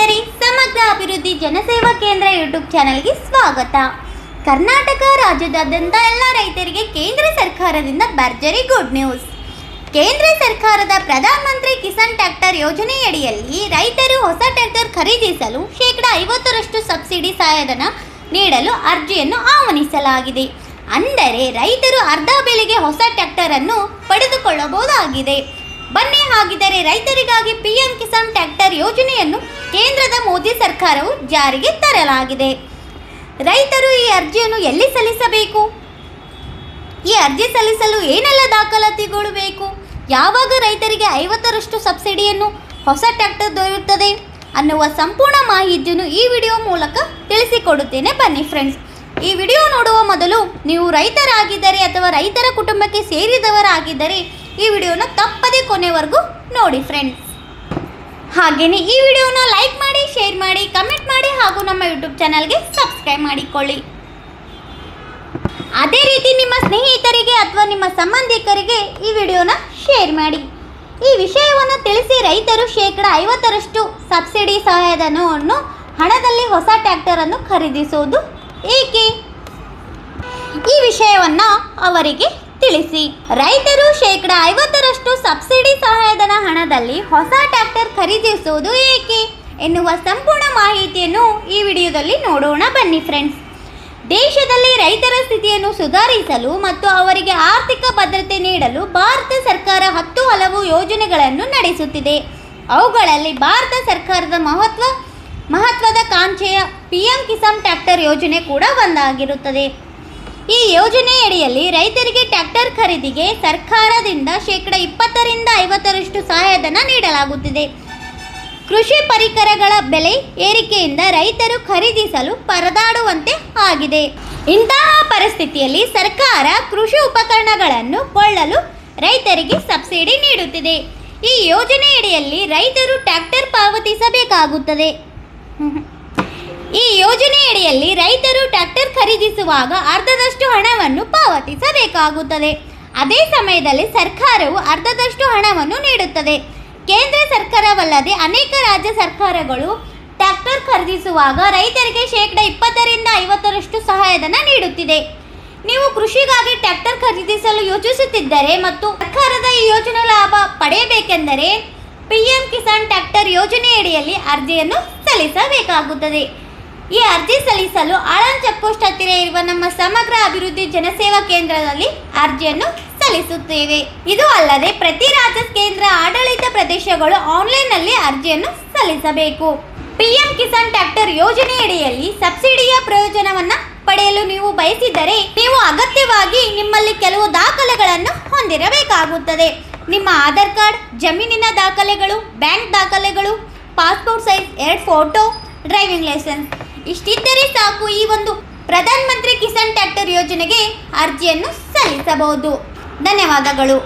ಸ್ನೇಹಿತರೆ, ಸಮಗ್ರ ಅಭಿವೃದ್ಧಿ ಜನಸೇವಾ ಕೇಂದ್ರ ಯೂಟ್ಯೂಬ್ ಚಾನೆಲ್ಗೆ ಸ್ವಾಗತ. ಕರ್ನಾಟಕ ರಾಜ್ಯದಾದ್ಯಂತ ಎಲ್ಲ ರೈತರಿಗೆ ಕೇಂದ್ರ ಸರ್ಕಾರದಿಂದ ಭರ್ಜರಿ ಗುಡ್ ನ್ಯೂಸ್. ಕೇಂದ್ರ ಸರ್ಕಾರದ ಪ್ರಧಾನ ಮಂತ್ರಿ ಕಿಸಾನ್ ಟ್ರ್ಯಾಕ್ಟರ್ ಯೋಜನೆಯಡಿಯಲ್ಲಿ ರೈತರು ಹೊಸ ಟ್ರ್ಯಾಕ್ಟರ್ ಖರೀದಿಸಲು ಶೇಕಡ ಐವತ್ತರಷ್ಟು ಸಬ್ಸಿಡಿ ಸಹಾಯಧನ ನೀಡಲು ಅರ್ಜಿಯನ್ನು ಆಹ್ವಾನಿಸಲಾಗಿದೆ. ಅಂದರೆ ರೈತರು ಅರ್ಧ ಬೆಲೆಗೆ ಹೊಸ ಟ್ರ್ಯಾಕ್ಟರನ್ನು ಪಡೆದುಕೊಳ್ಳಬಹುದಾಗಿದೆ. ಬನ್ನಿ ಹಾಗಿದರೆ ರೈತರಿಗಾಗಿ ಪಿಎಂ ಕಿಸಾನ್ ಟ್ರ್ಯಾಕ್ಟರ್ ಯೋಜನೆಯನ್ನು ಕೇಂದ್ರದ ಮೋದಿ ಸರ್ಕಾರವು ಜಾರಿಗೆ ತರಲಾಗಿದೆ. ರೈತರು ಈ ಅರ್ಜಿಯನ್ನು ಎಲ್ಲಿ ಸಲ್ಲಿಸಬೇಕು? ಈ ಅರ್ಜಿ ಸಲ್ಲಿಸಲು ಏನೆಲ್ಲ ದಾಖಲಾತಿಗಳು ಬೇಕು ಯಾವಾಗ ರೈತರಿಗೆ ಐವತ್ತರಷ್ಟು ಸಬ್ಸಿಡಿಯನ್ನು ಹೊಸ ಟ್ರ್ಯಾಕ್ಟರ್ ದೊರೆಯುತ್ತದೆ ಅನ್ನುವ ಸಂಪೂರ್ಣ ಮಾಹಿತಿಯನ್ನು ಈ ವಿಡಿಯೋ ಮೂಲಕ ತಿಳಿಸಿಕೊಡುತ್ತೇನೆ. ಬನ್ನಿ ಫ್ರೆಂಡ್ಸ್ ಈ ವಿಡಿಯೋ ನೋಡುವ ಮೊದಲು ನೀವು ರೈತರಾಗಿದ್ದರೆ ಅಥವಾ ರೈತರ ಕುಟುಂಬಕ್ಕೆ ಸೇರಿದವರಾಗಿದ್ದರೆ ಈ ವಿಡಿಯೋನ ತಪ್ಪದೇ ಕೊನೆವರೆಗೂ ನೋಡಿ ಫ್ರೆಂಡ್ಸ್ ಹಾಗೆಯೇ ಈ ವಿಡಿಯೋನ ಲೈಕ್ ಮಾಡಿ ಶೇರ್ ಮಾಡಿ ಕಮೆಂಟ್ ಮಾಡಿ ಹಾಗೂ ನಮ್ಮ ಯೂಟ್ಯೂಬ್ ಚಾನಲ್ಗೆ ಸಬ್ಸ್ಕ್ರೈಬ್ ಮಾಡಿಕೊಳ್ಳಿ. ಅದೇ ರೀತಿ ನಿಮ್ಮ ಸ್ನೇಹಿತರಿಗೆ ಅಥವಾ ನಿಮ್ಮ ಸಂಬಂಧಿಕರಿಗೆ ಈ ವಿಡಿಯೋನ ಶೇರ್ ಮಾಡಿ. ಈ ವಿಷಯವನ್ನು ತಿಳಿಸಿ ರೈತರು ಶೇಕಡ ಐವತ್ತರಷ್ಟು ಸಬ್ಸಿಡಿ ಸಹಾಯಧನವನ್ನು ಹಣದಲ್ಲಿ ಹೊಸ ಟ್ರ್ಯಾಕ್ಟರ್ ಅನ್ನು ಖರೀದಿಸುವುದು ಏಕೆ? ಈ ವಿಷಯವನ್ನು ಅವರಿಗೆ ತಿಳಿಸಿ. ರೈತರು ಶೇಕಡ ಐವತ್ತರಷ್ಟು ಸಬ್ಸಿಡಿ ಸಹಾಯಧನ ಹಣದಲ್ಲಿ ಹೊಸ ಟ್ರ್ಯಾಕ್ಟರ್ ಖರೀದಿಸುವುದು ಏಕೆ? ಎನ್ನುವ ಸಂಪೂರ್ಣ ಮಾಹಿತಿಯನ್ನು ಈ ವಿಡಿಯೋದಲ್ಲಿ ನೋಡೋಣ ಬನ್ನಿ ಫ್ರೆಂಡ್ಸ್ ದೇಶದಲ್ಲಿ ರೈತರ ಸ್ಥಿತಿಯನ್ನು ಸುಧಾರಿಸಲು ಮತ್ತು ಅವರಿಗೆ ಆರ್ಥಿಕ ಭದ್ರತೆ ನೀಡಲು ಭಾರತ ಸರ್ಕಾರ ಹತ್ತು ಹಲವು ಯೋಜನೆಗಳನ್ನು ನಡೆಸುತ್ತಿದೆ. ಅವುಗಳಲ್ಲಿ ಭಾರತ ಸರ್ಕಾರದ ಮಹತ್ವ, ಮಹತ್ವದ ಕಾಂಕ್ಷೆಯ ಪಿ ಎಂ ಕಿಸಾನ್ ಟ್ರ್ಯಾಕ್ಟರ್ ಯೋಜನೆ ಕೂಡ ಒಂದಾಗಿರುತ್ತದೆ. ಈ ಯೋಜನೆಯಡಿಯಲ್ಲಿ ರೈತರಿಗೆ ಟ್ರ್ಯಾಕ್ಟರ್ ಖರೀದಿಗೆ ಸರ್ಕಾರದಿಂದ ಶೇಕಡ ಇಪ್ಪತ್ತರಿಂದ ಐವತ್ತರಷ್ಟು ಸಹಾಯಧನ ನೀಡಲಾಗುತ್ತಿದೆ. ಕೃಷಿ ಪರಿಕರಗಳ ಬೆಲೆ ಏರಿಕೆಯಿಂದ ರೈತರು ಖರೀದಿಸಲು ಪರದಾಡುವಂತೆ ಆಗಿದೆ. ಇಂತಹ ಪರಿಸ್ಥಿತಿಯಲ್ಲಿ ಸರ್ಕಾರ ಕೃಷಿ ಉಪಕರಣಗಳನ್ನು ಕೊಳ್ಳಲು ರೈತರಿಗೆ ಸಬ್ಸಿಡಿ ನೀಡುತ್ತಿದೆ. ಈ ಯೋಜನೆಯಡಿಯಲ್ಲಿ ರೈತರು ಟ್ರ್ಯಾಕ್ಟರ್ ಪಾವತಿಸಬೇಕಾಗುತ್ತದೆ. ಈ ಯೋಜನೆಯಡಿಯಲ್ಲಿ ರೈತರು ಟ್ರ್ಯಾಕ್ಟರ್ ಖರೀದಿಸುವಾಗ ಅರ್ಧದಷ್ಟು ಹಣವನ್ನು ಪಾವತಿಸಬೇಕಾಗುತ್ತದೆ. ಅದೇ ಸಮಯದಲ್ಲಿ ಸರ್ಕಾರವು ಅರ್ಧದಷ್ಟು ಹಣವನ್ನು ನೀಡುತ್ತದೆ. ಕೇಂದ್ರ ಸರ್ಕಾರವಲ್ಲದೆ ಅನೇಕ ರಾಜ್ಯ ಸರ್ಕಾರಗಳು ಟ್ರ್ಯಾಕ್ಟರ್ ಖರೀದಿಸುವಾಗ ರೈತರಿಗೆ ಶೇಕಡ ಇಪ್ಪತ್ತರಿಂದ ಐವತ್ತರಷ್ಟು ಸಹಾಯಧನ ನೀಡುತ್ತಿದೆ. ನೀವು ಕೃಷಿಗಾಗಿ ಟ್ರ್ಯಾಕ್ಟರ್ ಖರೀದಿಸಲು ಯೋಚಿಸುತ್ತಿದ್ದರೆ ಮತ್ತು ಸರ್ಕಾರದ ಈ ಯೋಜನೆ ಲಾಭ ಪಡೆಯಬೇಕೆಂದರೆ ಪಿಎಂ ಕಿಸಾನ್ ಟ್ರ್ಯಾಕ್ಟರ್ ಯೋಜನೆಯಡಿಯಲ್ಲಿ ಅರ್ಜಿಯನ್ನು ಸಲ್ಲಿಸಬೇಕಾಗುತ್ತದೆ. ಈ ಅರ್ಜಿ ಸಲ್ಲಿಸಲು ಆಳಂ ಚೆಕ್ಪೋಸ್ಟ್ ಹತ್ತಿರ ಇರುವ ನಮ್ಮ ಸಮಗ್ರ ಅಭಿವೃದ್ಧಿ ಜನಸೇವಾ ಕೇಂದ್ರದಲ್ಲಿ ಅರ್ಜಿಯನ್ನು ಸಲ್ಲಿಸುತ್ತೇವೆ. ಇದು ಅಲ್ಲದೆ ಪ್ರತಿ ರಾಜ್ಯ ಕೇಂದ್ರ ಆಡಳಿತ ಪ್ರದೇಶಗಳು ಆನ್ಲೈನ್ನಲ್ಲಿ ಅರ್ಜಿಯನ್ನು ಸಲ್ಲಿಸಬೇಕು. ಪಿಎಂ ಕಿಸಾನ್ ಟ್ರ್ಯಾಕ್ಟರ್ ಯೋಜನೆಯಡಿಯಲ್ಲಿ ಸಬ್ಸಿಡಿಯ ಪ್ರಯೋಜನವನ್ನು ಪಡೆಯಲು ನೀವು ಬಯಸಿದರೆ ನೀವು ಅಗತ್ಯವಾಗಿ ನಿಮ್ಮಲ್ಲಿ ಕೆಲವು ದಾಖಲೆಗಳನ್ನು ಹೊಂದಿರಬೇಕಾಗುತ್ತದೆ. ನಿಮ್ಮ ಆಧಾರ್ ಕಾರ್ಡ್, ಜಮೀನಿನ ದಾಖಲೆಗಳು, ಬ್ಯಾಂಕ್ ದಾಖಲೆಗಳು, ಪಾಸ್ಪೋರ್ಟ್ ಸೈಜ್, ಎರಡು ಫೋಟೋ, ಡ್ರೈವಿಂಗ್ ಲೈಸೆನ್ಸ್ ಇಷ್ಟಿದ್ದರೆ ಸಾಕು ಈ ಒಂದು ಪ್ರಧಾನ ಮಂತ್ರಿ ಕಿಸಾನ್ ಟ್ರ್ಯಾಕ್ಟರ್ ಯೋಜನೆಗೆ ಅರ್ಜಿಯನ್ನು ಸಲ್ಲಿಸಬಹುದು. ಧನ್ಯವಾದಗಳು.